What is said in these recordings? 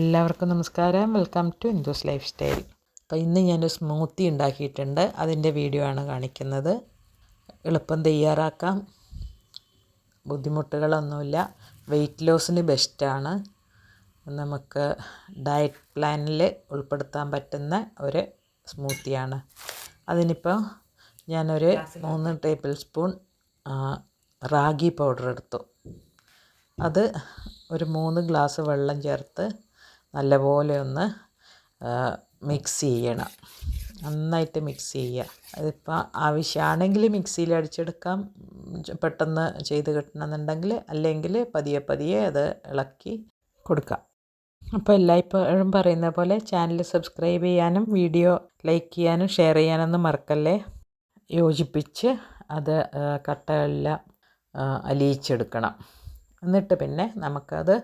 എല്ലാവർക്കും നമസ്കാരം. Welcome to indoors life style അപ്പോൾ ഇന്ന് ഞാനൊരു സ്മൂത്തി ഉണ്ടാക്കിയിട്ടുണ്ട്. അതിന്റെ വീഡിയോ ആണ് കാണിക്കുന്നത്. എളുപ്പം തയ്യാറാക്കാം. ബുദ്ധിമുട്ടുകളൊന്നുമില്ല. വെയിറ്റ് ലോസിന് ബെസ്റ്റാണ് നമുക്ക് ഡയറ്റ് പ്ലാനിൽ ഉൾപ്പെടുത്താൻ പറ്റുന്ന ഒരു സ്മൂത്തിയാണ് അതിനിപ്പോൾ ഞാനൊരു മൂന്ന് ടേബിൾ സ്പൂൺ റാഗി പൗഡർ എടുത്തു. അത് ഒരു മൂന്ന് ഗ്ലാസ് വെള്ളം ചേർത്ത് നല്ലപോലെ ഒന്ന് മിക്സ് ചെയ്യണം. നന്നായിട്ട് മിക്സ് ചെയ്യുക. അതിപ്പോൾ ആവശ്യമാണെങ്കിൽ മിക്സിയിൽ അടിച്ചെടുക്കാം. പെട്ടെന്ന് ചെയ്ത് കിട്ടണമെന്നുണ്ടെങ്കിൽ അല്ലെങ്കിൽ പതിയെ പതിയെ അത് ഇളക്കി കൊടുക്കാം. അപ്പോൾ എല്ലായ്പ്പോഴും പറയുന്ന പോലെ ചാനൽ സബ്സ്ക്രൈബ് ചെയ്യാനും വീഡിയോ ലൈക്ക് ചെയ്യാനും ഷെയർ ചെയ്യാനൊന്നും മറക്കല്ലേ? യോജിപ്പിച്ച് അത് കട്ടകളിൽ അലിയിച്ചെടുക്കണം. എന്നിട്ട് പിന്നെ നമുക്കത്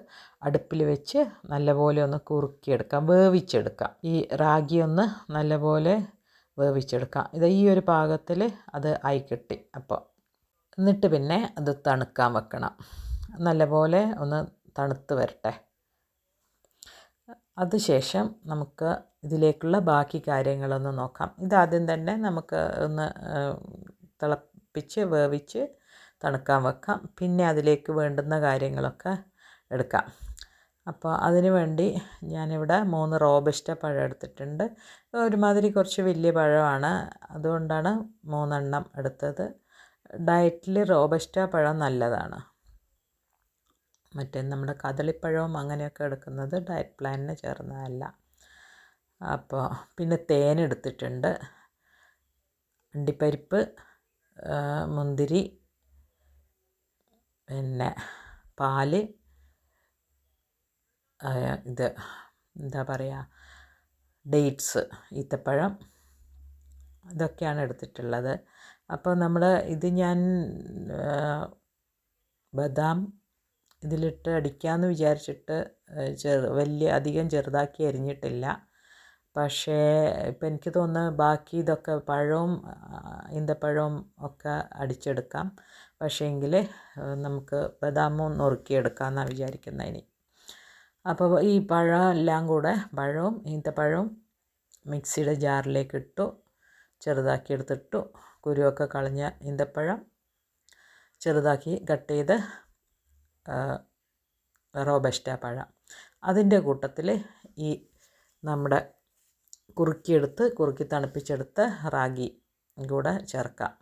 അടുപ്പിൽ വെച്ച് നല്ലപോലെ ഒന്ന് കുറുക്കിയെടുക്കാം വേവിച്ചെടുക്കാം. ഈ റാഗി ഒന്ന് നല്ലപോലെ വേവിച്ചെടുക്കാം. ഇത് ഈ ഒരു പാകത്തിൽ അത് ആയി കിട്ടി അപ്പോൾ. എന്നിട്ട് പിന്നെ അത് തണുക്കാൻ വെക്കണം. നല്ലപോലെ ഒന്ന് തണുത്ത് വരട്ടെ. അതുശേഷം നമുക്ക് ഇതിലേക്കുള്ള ബാക്കി കാര്യങ്ങളൊന്ന് നോക്കാം. ഇതാദ്യം തന്നെ നമുക്ക് ഒന്ന് തിളപ്പിച്ച് വേവിച്ച് തണുക്കാൻ വെക്കാം. പിന്നെ അതിലേക്ക് വേണ്ടുന്ന കാര്യങ്ങളൊക്കെ എടുക്കാം. അപ്പോൾ അതിന് വേണ്ടി ഞാനിവിടെ മൂന്ന് റോബസ്റ്റ പഴം എടുത്തിട്ടുണ്ട്. ഒരുമാതിരി കുറച്ച് വലിയ പഴമാണ്. അതുകൊണ്ടാണ് മൂന്നെണ്ണം എടുത്തത്. ഡയറ്റിൽ റോബസ്റ്റ പഴം നല്ലതാണ്. മറ്റേ നമ്മുടെ കദളിപ്പഴവും അങ്ങനെയൊക്കെ എടുക്കുന്നത് ഡയറ്റ് പ്ലാനിന് ചേർന്നതല്ല. അപ്പോൾ പിന്നെ തേൻ എടുത്തിട്ടുണ്ട്. അണ്ടിപ്പരിപ്പ് മുന്തിരി പിന്നെ പാൽ ഇത് എന്താ പറയുക ഡേറ്റ്സ് ഈത്തപ്പഴം ഇതൊക്കെയാണ് എടുത്തിട്ടുള്ളത്. അപ്പോൾ നമ്മൾ ഇത് ഞാൻ ബദാം ഇതിലിട്ട് അടിക്കാമെന്ന് വിചാരിച്ചിട്ട് ചെറു വലിയ അധികം ചെറുതാക്കി അരിഞ്ഞിട്ടില്ല. പക്ഷേ ഇപ്പം എനിക്ക് തോന്നുന്നത് ബാക്കി ഇതൊക്കെ പഴവും ഈന്തപ്പഴവും ഒക്കെ അടിച്ചെടുക്കാം. പക്ഷേ എങ്കിൽ നമുക്ക് ബദാമും നുറുക്കിയെടുക്കാമെന്നാണ് വിചാരിക്കുന്നത് ഇനി. അപ്പോൾ ഈ പഴം എല്ലാം കൂടെ പഴവും ഈന്തപ്പഴവും മിക്സിയുടെ ജാറിലേക്ക് ഇട്ടു ചെറുതാക്കി എടുത്തിട്ടു കുരുവൊക്കെ കളഞ്ഞ ഈന്തപ്പഴം ചെറുതാക്കി കട്ട് ചെയ്ത് റോബസ്റ്റ പഴം. അതിന്റെ കൂട്ടത്തിൽ ഈ നമ്മുടെ കുറുക്കിയെടുത്ത് കുറുക്കി തണുപ്പിച്ചെടുത്ത് റാഗി കൂടെ ചേർക്കാം.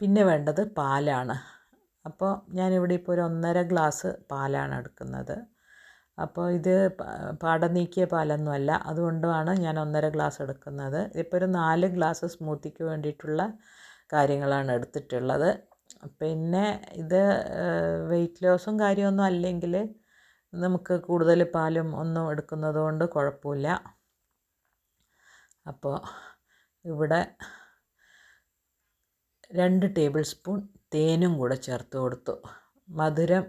പിന്നെ വേണ്ടത് പാലാണ്. അപ്പോൾ ഞാനിവിടെ ഇപ്പോൾ ഒരു ഒന്നര ഗ്ലാസ് പാലാണ് എടുക്കുന്നത്. അപ്പോൾ ഇത് പാടം നീക്കിയ പാലൊന്നുമല്ല. അതുകൊണ്ടുമാണ് ഞാൻ ഒന്നര ഗ്ലാസ് എടുക്കുന്നത്. ഇപ്പോൾ ഒരു നാല് ഗ്ലാസ് സ്മൂത്തിക്ക് വേണ്ടിയിട്ടുള്ള കാര്യങ്ങളാണ് എടുത്തിട്ടുള്ളത്. പിന്നെ ഇത് വെയിറ്റ് ലോസും കാര്യമൊന്നും അല്ലെങ്കിൽ നമുക്ക് കൂടുതൽ പാലും ഒന്നും എടുക്കുന്നത് കൊണ്ട് കുഴപ്പമില്ല. അപ്പോൾ ഇവിടെ രണ്ട് ടേബിൾ സ്പൂൺ തേനും കൂടെ ചേർത്ത് കൊടുത്തു. മധുരം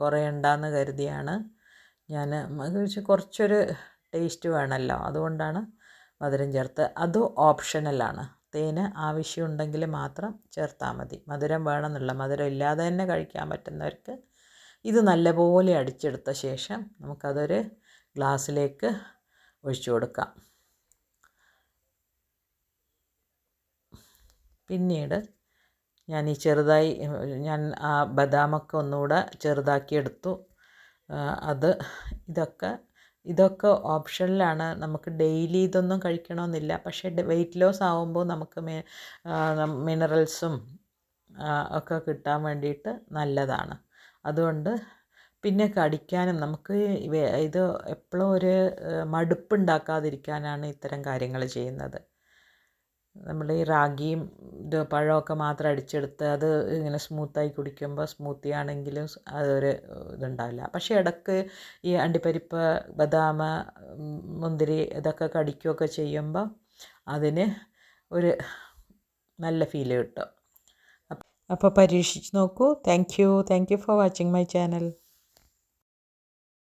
കുറയണ്ടെന്ന് കരുതിയാണ് ഞാൻ കുറച്ചൊരു ടേസ്റ്റ് വേണമല്ലോ അതുകൊണ്ടാണ് മധുരം ചേർത്ത്. അത് ഓപ്ഷണലാണ് തേന് ആവശ്യമുണ്ടെങ്കിൽ മാത്രം ചേർത്താൽ മതി. മധുരം വേണമെന്നുള്ള മധുരം ഇല്ലാതെ തന്നെ കഴിക്കാൻ പറ്റുന്നവർക്ക് ഇത് നല്ലപോലെ അടിച്ചെടുത്ത ശേഷം നമുക്കതൊരു ഗ്ലാസ്സിലേക്ക് ഒഴിച്ചു കൊടുക്കാം. പിന്നീട് ഞാൻ ഈ ചെറുതായി ഞാൻ ആ ബദാമൊക്കെ ഒന്നുകൂടെ ചെറുതാക്കി എടുത്തു. അത് ഇതൊക്കെ ഇതൊക്കെ ഓപ്ഷനിലാണ്. നമുക്ക് ഡെയിലി ഇതൊന്നും കഴിക്കണമെന്നില്ല. പക്ഷേ വെയിറ്റ് ലോസ് ആകുമ്പോൾ നമുക്ക് മിനറൽസും ഒക്കെ കിട്ടാൻ വേണ്ടിയിട്ട് നല്ലതാണ്. അതുകൊണ്ട് പിന്നെ കടിക്കാനും നമുക്ക് ഇത് എപ്പോഴും ഒരു മടുപ്പുണ്ടാക്കാതിരിക്കാനാണ് ഇത്തരം കാര്യങ്ങൾ ചെയ്യുന്നത്. നമ്മൾ ഈ റാഗിയും ഇത് പഴമൊക്കെ മാത്രം അടിച്ചെടുത്ത് അത് ഇങ്ങനെ സ്മൂത്തായി കുടിക്കുമ്പോൾ സ്മൂത്തി ആണെങ്കിലും അതൊരു ഇതുണ്ടാവില്ല. പക്ഷേ ഇടയ്ക്ക് ഈ അണ്ടിപ്പരിപ്പ് ബദാം മുന്തിരി ഇതൊക്കെ കടിക്കുകയൊക്കെ ചെയ്യുമ്പോൾ അതിന് ഒരു നല്ല ഫീൽ കിട്ടും. അപ്പോൾ പരീക്ഷിച്ച് നോക്കൂ. Thank you thank you for watching my channel